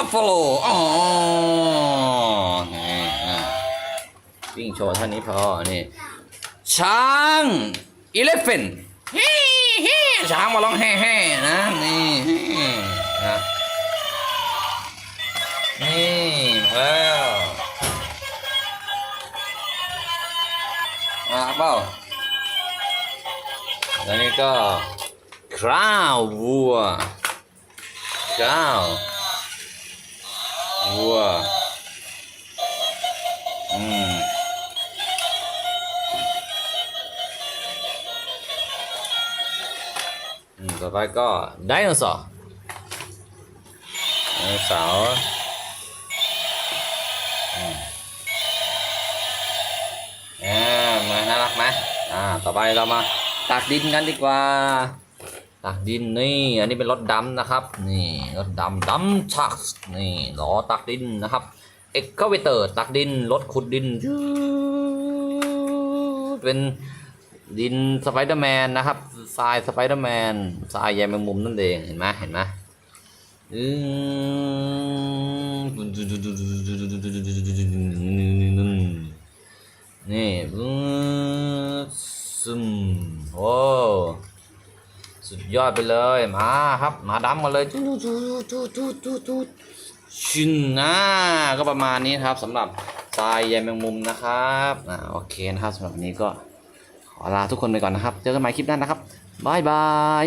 บัฟฟาโลอ๋อนี่อะวิ่งโชว์เท่านี้พอ นี่ ช้างอีเลฟเฟนฮิฮิช้างมาร้องแฮ่แฮ่นะ นี่นะนี่มาแล้วมาเปล่าแล้วนี่ก็ คราววัวคราว วัวอืมต่อไปก็ไดโนเสาร์ไดโนเสาร์อ่ามาน่ารักไหมอ่า ต่อไปเรามาตักดินกันดีกว่า ตักดินนี่อันนี้เป็นรถดำนะครับนี่รถดำดำชักนี่ล้อตักดินนะครับเอ็กเวเตอร์ตักดินรถขุดดินเป็นดินสไปเดอร์แมนนะครับทรายสไปเดอร์แมนทรายใยแมงมุมนั่นเองเห็นไหมเห็นไหมอืมนี่อืมซึมโอ้ สุด ยอดไปเลยมาครับ มาดำมาเลยชินนะก็ประมาณนี้ครับสำหรับทรายใยแมงมุมนะครับอ่าโอเคนะครับสำหรับวันนี้ก็ขอลาทุกคนไปก่อนนะครับ เจอกันใหม่คลิปหน้านะครับบายบาย